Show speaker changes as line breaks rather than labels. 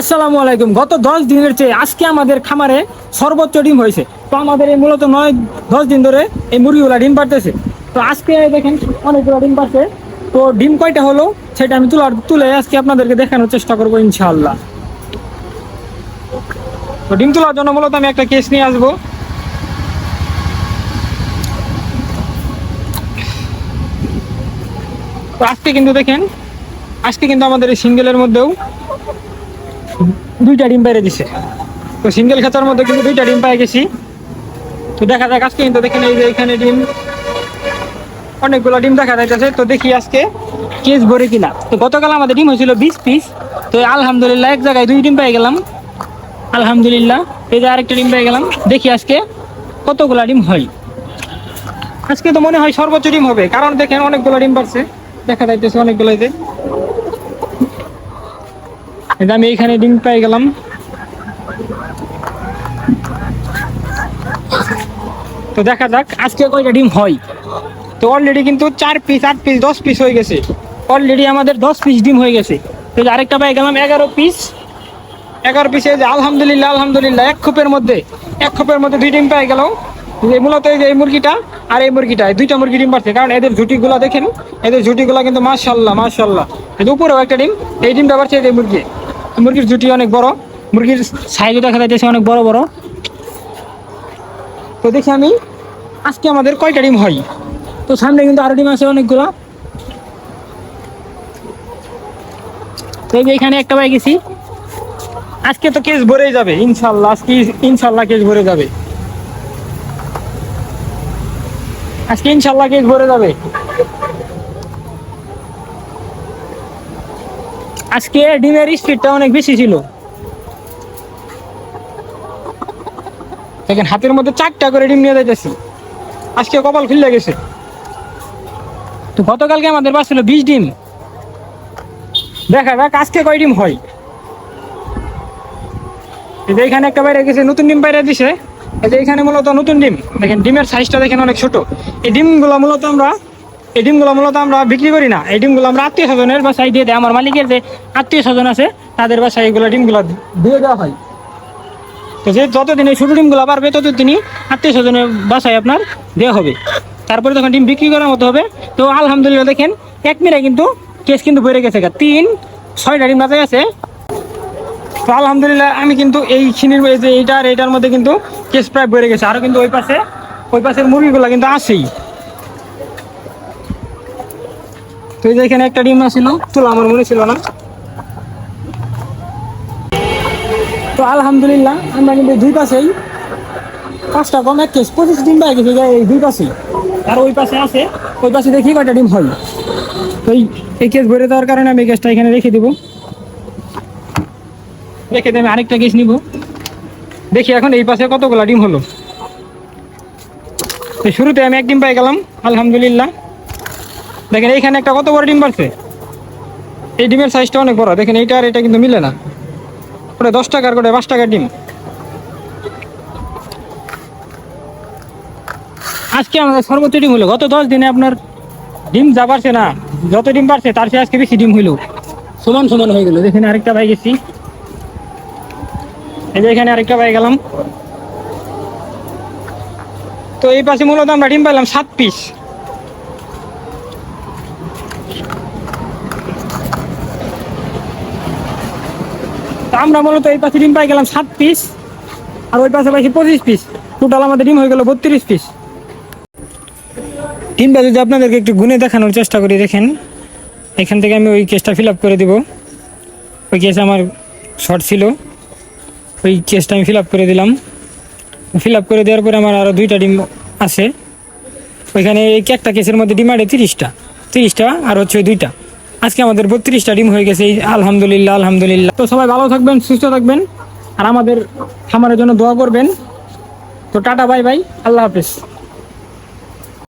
আসসালামু আলাইকুম। গত দশ দিনের চেয়ে আজকে আমাদের খামারে সর্বোচ্চ ডিম হয়েছে। তো আমাদের এই মূলত নয়, দশ দিন ধরে এই মুরগিগুলা ডিম পারতেছে তো আজকে দেখেন অনেকগুলো ডিম পাচ্ছে তো ডিম কয়টা হলো সেটা আমি তুলার তুলে আজকে আপনাদেরকে দেখানোর চেষ্টা করব ইনশাআল্লাহ। তো ডিম তোলার জন্য মূলত আমি একটা কেস নিয়ে আসব। তো আজকে কিন্তু দেখেন, আজকে কিন্তু আমাদের এই সিঙ্গেলের মধ্যেও দুইটা ডিম বাইরে দিছে। তো সিঙ্গেল খাঁচার মধ্যে কিন্তু দুইটা ডিম পাই গেছি। তো দেখা যাক আজকে কিন্তু দেখেন এই যে এখানে ডিম, অনেকগুলো ডিম দেখা যাইতেছে। তো দেখি আজকে কেস ভরে কিনা। তো গতকাল আমাদের ডিম হয়েছিল বিশ পিস। তো আলহামদুলিল্লাহ এক জায়গায় দুই ডিম পেয়ে গেলাম। আলহামদুলিল্লাহ, এই যে আরেকটা ডিম পেয়ে গেলাম। দেখি আজকে কতগুলা ডিম হয়। আজকে তো মনে হয় সর্বোচ্চ ডিম হবে। কারণ দেখেন অনেকগুলো ডিম পারছে দেখা যাইতেছে অনেকগুলো যে আমি এইখানে ডিম পেয়ে গেলাম। তো দেখা যাক, আজকে কয়টা ডিম হয়? তো অলরেডি কিন্তু চার পিস আট পিস দশ পিস হয়ে গেছে। অলরেডি আমাদের দশ পিস ডিম হয়ে গেছে। তো আরেকটা পেয়ে গেলাম, এগারো পিস এগারো পিসে যে আলহামদুলিল্লাহ আলহামদুলিল্লাহ, এক খোপের মধ্যে, এক খোপের মধ্যে দুই ডিম পেয়ে গেল যে মূলত এই যে এই মুরগিটা আর এই মুরগিটা, এই দুইটা মুরগি ডিম পাচ্ছে কারণ এদের ঝুটিগুলো দেখেন, এদের ঝুটিগুলো কিন্তু মাশাল্লাহ মাশাল্লাহ উপরেও একটা ডিম, এই ডিমটা পাচ্ছে এই মুরগি। মুরগির জুটি অনেক বড়, মুরগির সাইজও দেখা যাচ্ছে অনেক বড় বড়। তো দেখি আমি, আজকে আমাদের কয়টা ডিম হয়? তো সামনে কিন্তু আরও ডিম আছে অনেকগুলো। তো এখানে একটা পাই গেছি। আজকে তো কেস ভরেই যাবে, ইনশাল্লাহ, আজকে ইনশাল্লাহ কেস ভরে যাবে। আজকে ইনশাল্লাহ কেস ভরে যাবে। আজকে ডিমের স্পিডটা অনেক বেশি ছিল। দেখেন, হাতের মধ্যে চারটা করে ডিম নিয়ে যাইতেছি। আজকে কপাল খুলে গেছে। তো গতকালকে আমাদের বাস ছিল বিশ ডিম। দেখা যাক আজকে কয় ডিম হয়। এখানে একটা বাইরে গেছে, নতুন ডিম বাইরে দিছে। এই যে এখানে মূলত নতুন ডিম। দেখেন, ডিমের সাইজটা দেখেন অনেক ছোট। এই ডিমগুলো মূলত আমরা এই ডিমগুলো মূলত আমরা বিক্রি করি না। এই ডিমগুলো আমরা আত্মীয় স্বজনের বাসায় দিয়ে দেয়। আমার মালিকের যে আত্মীয় স্বজন আছে, তাদের বাসায় এগুলো ডিমগুলো দিয়ে দেওয়া হয়। তো যে যতদিন এই ছোটো ডিমগুলো পারবে, ততদিনই আত্মীয় স্বজনের বাসায় আপনার দেওয়া হবে। তারপরে যখন ডিম বিক্রি করার মতো হবে, তো আলহামদুলিল্লাহ দেখেন, এক মিনিটে কিন্তু কেস কিন্তু বেড়ে গেছে। তিন, ছয়টা ডিম বাজে গেছে তো আলহামদুলিল্লাহ আমি কিন্তু এই খিনির যে এইটা আর এইটার মধ্যে কিন্তু কেস প্রায় বেড়ে গেছে। আরও কিন্তু ওই পাশে, ওই পাশের মুরগিগুলো কিন্তু আছেই। তো এই যে এখানে একটা ডিম আছিল তোলা আমার মনে ছিল না। তো আলহামদুলিল্লাহ, আমরা কিন্তু দুই পাশেই পাঁচটা কম এক কেস পঁচিশ ডিম পাই গেছে এই দুই পাশেই। আর ওই পাশে আছে, ওই পাশে দেখি কয়টা ডিম হয়। তো এই কেস ভরে দেওয়ার কারণে আমি কেসটা এখানে রেখে দেবো। রেখে দিয়ে আমি আরেকটা কেস নিব। দেখি এখন এই পাশে কতগুলা ডিম হলো। শুরুতে আমি এক ডিম পাই গেলাম, আলহামদুলিল্লাহ। দেখেন, এইখানে একটা কত বড় ডিম পারছে এই ডিমের সাইজটা অনেক বড়। দেখেন, এইটা আর এটা কিন্তু মিলে না। ওটা দশ টাকার করে পাঁচ টাকার ডিম। আজকে আমাদের সর্বোচ্চ ডিম হলো, গত দশ দিনে আপনার ডিম যা পারছে না, যত ডিম পারছে তার চেয়ে আজকে বেশি ডিম হইল। সমান সমান হয়ে গেল। দেখেন, আরেকটা পাই গেছি। এই যে এখানে আরেকটা পাই গেলাম। তো এই পাশে মূলত আমরা ডিম পাইলাম সাত পিস আমরা মূলত এই পাশে ডিম পাই গেলাম সাত পিস আর ওই পাশে পাইছি পঁচিশ পিস টোটাল আমাদের ডিম হয়ে গেল বত্রিশ পিস ডিমটা যদি আপনাদেরকে একটু গুনে দেখানোর চেষ্টা করি, দেখেন। এখান থেকে আমি ওই কেসটা ফিল আপ করে দিব। ওই কেস আমার শর্ট ছিল। ওই কেসটা আমি ফিল আপ করে দিলাম। ফিল আপ করে দেওয়ার পরে আমার আরও দুইটা ডিম আছে। ওইখানে এই একটা কেসের মধ্যে ডিম আড়ে তিরিশটা। তিরিশটা আর হচ্ছে ওই দুইটা। আজকে আমাদের বত্রিশটা ডিম হয়ে গেছে। আলহামদুলিল্লাহ আলহামদুলিল্লাহ। তো সবাই ভালো থাকবেন, সুস্থ থাকবেন, আর আমাদের খামারের জন্য দোয়া করবেন। তো টাটা, বাই বাই। আল্লাহ হাফেজ।